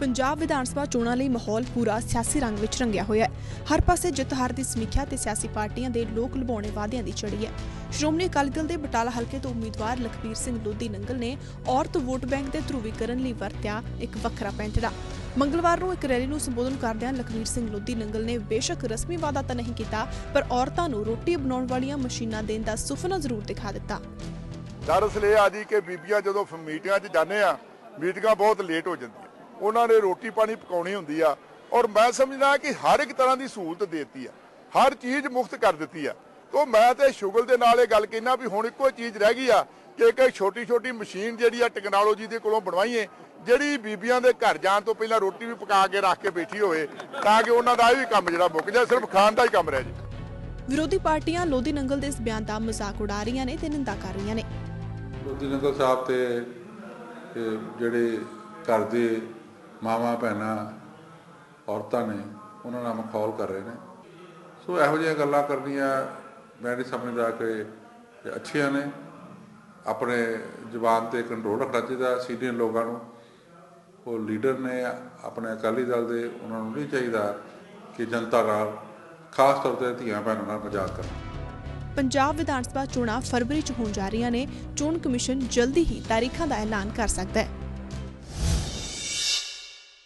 ਪੰਜਾਬ ਵਿਧਾਨ ਸਭਾ ਚੋਣਾਂ ਲਈ ਮਾਹੌਲ ਪੂਰਾ ਸਿਆਸੀ ਰੰਗ ਵਿੱਚ ਰੰਗਿਆ ਹੋਇਆ ਹੈ। ਹਰ ਪਾਸੇ ਜਿੱਤ ਹਾਰ ਦੀ ਸਮੀਖਿਆ ਤੇ ਸਿਆਸੀ ਪਾਰਟੀਆਂ ਦੇ ਲੋਕ ਲੁਭਾਉਣੇ ਵਾਅਦਿਆਂ ਦੀ ਚੜੀ ਹੈ। ਸ਼੍ਰੋਮਣੀ ਅਕਾਲੀ ਦਲ ਦੇ ਬਟਾਲਾ ਹਲਕੇ ਤੋਂ ਉਮੀਦਵਾਰ ਲਖਬੀਰ ਸਿੰਘ ਲੋਧੀ ਨੰਗਲ ਨੇ ਔਰਤ ਵੋਟ ਬੈਂਕ ਦੇ ਧਰੂਵੀਕਰਨ ਲਈ ਵਰਤਿਆ ਇੱਕ ਵੱਖਰਾ ਪੈਂਤੜਾ। ਮੰਗਲਵਾਰ ਨੂੰ ਇੱਕ ਰੈਲੀ ਨੂੰ ਸੰਬੋਧਨ ਕਰਦਿਆਂ ਲਖਬੀਰ ਸਿੰਘ ਲੋਧੀ ਨੰਗਲ ਨੇ ਬੇਸ਼ੱਕ ਰਸਮੀ ਵਾਅਦਾ ਤਾਂ ਨਹੀਂ ਕੀਤਾ, ਪਰ ਔਰਤਾਂ ਨੂੰ ਰੋਟੀ ਬਣਾਉਣ ਵਾਲੀਆਂ ਮਸ਼ੀਨਾਂ ਦੇਣ ਦਾ ਸੁਪਨਾ ਜ਼ਰੂਰ ਦਿਖਾ ਦਿੱਤਾ। ਦਰਅਸਲ ਇਹ ਆ ਕਿ ਬੀਬੀਆਂ ਜਦੋਂ ਮੀਟਿੰਗਾਂ 'ਚ ਜਾਂਦੇ ਆ, ਮੀਟਿੰਗਾਂ ਬਹੁਤ ਲੇਟ ਹੋ ਜਾਂਦੀਆਂ। ਉਹਨਾਂ ਨੇ ਰੋਟੀ ਪਾਣੀ ਪਕਾਉਣੀ ਹੁੰਦੀ ਆ। ਔਰ ਮੈਂ ਸਮਝਦਾ ਕਿ ਹਰ ਇੱਕ ਤਰ੍ਹਾਂ ਦੀ ਸਹੂਲਤ ਦੇਤੀ ਆ। ਹਰ ਚੀਜ਼ ਮੁਫਤ ਕਰ ਦਿੱਤੀ ਆ। ਤੋਂ ਮੈਂ ਤੇ ਸ਼ੁਗਲ ਦੇ ਨਾਲ ਇਹ ਗੱਲ ਕਹਿਣਾ ਵੀ ਹੁਣ ਇੱਕੋ ਚੀਜ਼ ਰਹਿ ਗਈ ਆ ਕਿ ਇੱਕ ਛੋਟੀ ਛੋਟੀ ਮਸ਼ੀਨ ਜਿਹੜੀ ਆ ਟੈਕਨੋਲੋਜੀ ਦੇ ਕੋਲੋਂ ਬਣਵਾਈਏ ਜਿਹੜੀ ਬੀਬੀਆਂ ਦੇ ਘਰ ਜਾਣ ਤੋਂ ਪਹਿਲਾਂ ਰੋਟੀ ਵੀ ਪਕਾ ਕੇ ਰੱਖ ਕੇ ਬੈਠੀ ਹੋਵੇ ਤਾਂ ਕਿ ਉਹਨਾਂ ਦਾ ਇਹ ਵੀ ਕੰਮ ਜਿਹੜਾ ਮੁੱਕ ਜਾਏ ਸਿਰਫ ਖਾਣ ਦਾ ਹੀ ਕੰਮ ਰਹਿ ਜੇ। ਵਿਰੋਧੀ ਪਾਰਟੀਆਂ ਲੋਧੀ ਨੰਗਲ ਦੇ ਇਸ ਬਿਆਨ ਦਾ ਮਜ਼ਾਕ ਉਡਾ ਰਹੀਆਂ ਨੇ ਤੇ ਨਿੰਦਾ ਕਰ ਰਹੀਆਂ ਨੇ। ਲੋਧੀ ਨਗਰ ਸਾਹਿਬ ਤੇ ਜਿਹੜੇ ਘਰ ਦੇ ਮਾਵਾਂ, ਭੈਣਾਂ, ਔਰਤਾਂ ਨੇ ਉਹਨਾਂ ਨਾਲ ਮਖੌਲ ਕਰ ਰਹੇ ਨੇ। ਸੋ ਇਹੋ ਜਿਹੀਆਂ ਗੱਲਾਂ ਕਰਨੀਆਂ ਮੈਂ ਨਹੀਂ ਸਮਝਦਾ ਕਿ ਅੱਛੀਆਂ ਨੇ। ਆਪਣੇ ਜ਼ੁਬਾਨ ਤੇ ਕੰਟਰੋਲ ਰੱਖਣਾ ਚਾਹੀਦਾ ਸੀਨੀਅਰ ਲੋਕਾਂ ਨੂੰ। ਉਹ ਲੀਡਰ ਨੇ ਆਪਣੇ ਅਕਾਲੀ ਦਲ ਦੇ, ਉਹਨਾਂ ਨੂੰ ਨਹੀਂ ਚਾਹੀਦਾ ਕਿ ਜਨਤਾ ਨਾਲ, ਖਾਸ ਤੌਰ ਤੇ ਧੀਆਂ ਭੈਣਾਂ ਨਾਲ ਮਜ਼ਾਕ ਕਰਨ। ਪੰਜਾਬ ਵਿਧਾਨ ਸਭਾ ਚੋਣਾਂ ਫਰਵਰੀ ਚ ਹੋਣ ਜਾ ਰਹੀਆਂ ਨੇ। ਚੋਣ ਕਮਿਸ਼ਨ ਜਲਦੀ ਹੀ ਤਾਰੀਖਾਂ ਦਾ ਐਲਾਨ ਕਰ ਸਕਦਾ ਹੈ।